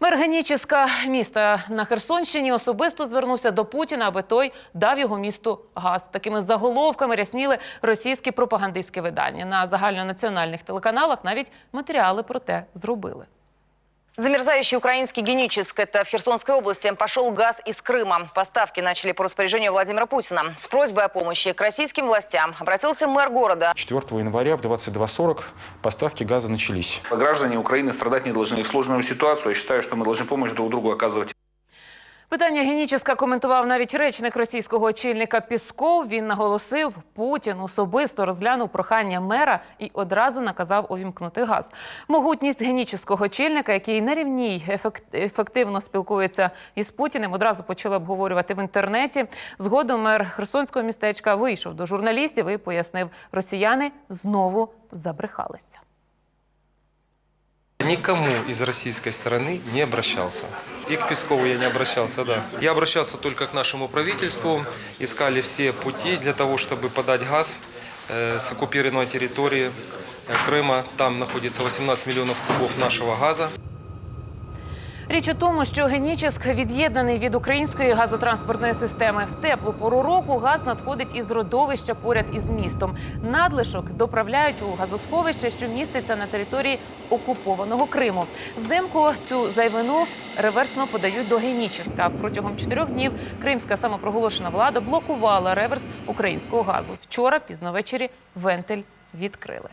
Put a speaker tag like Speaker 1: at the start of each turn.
Speaker 1: Мер Генічіска міста на Херсонщині особисто звернувся до Путіна, аби той дав його місту газ. Такими заголовками рясніли російські пропагандистські видання. На загальнонаціональних телеканалах навіть матеріали про те зробили.
Speaker 2: Замерзающий украинский Геническ, это в Херсонской области, пошел газ из Крыма. Поставки начали по распоряжению Владимира Путина. С просьбой о помощи к российским властям обратился мэр города.
Speaker 3: 4 января в 22.40 поставки газа начались.
Speaker 4: Граждане Украины страдать не должны. В сложную ситуацию я считаю, что мы должны помощь друг другу оказывать.
Speaker 1: Питання Геніческа коментував навіть речник російського очільника Пісков. Він наголосив, Путін особисто розглянув прохання мера і одразу наказав увімкнути газ. Могутність генічеського очільника, який на рівній ефект- ефективно спілкується із Путіним, одразу почали обговорювати в інтернеті. Згодом мер Херсонського містечка вийшов до журналістів і пояснив, росіяни знову забрехалися.
Speaker 5: Никому из российской стороны не обращался. И к Пескову я не обращался, да. Я обращался только к нашему правительству, искали все пути для того, чтобы подать газ э, с оккупированной территории э, Крыма. Там находится 18 миллионов кубов нашего газа.
Speaker 1: Річ у тому, що Генічеськ від'єднаний від української газотранспортної системи. В теплу пору року газ надходить із родовища поряд із містом. Надлишок доправляють у газосховище, що міститься на території окупованого Криму. Взимку цю зайвину реверсно подають до Генічеська. Протягом чотирьох днів кримська самопроголошена влада блокувала реверс українського газу. Вчора пізно ввечері вентиль відкрили.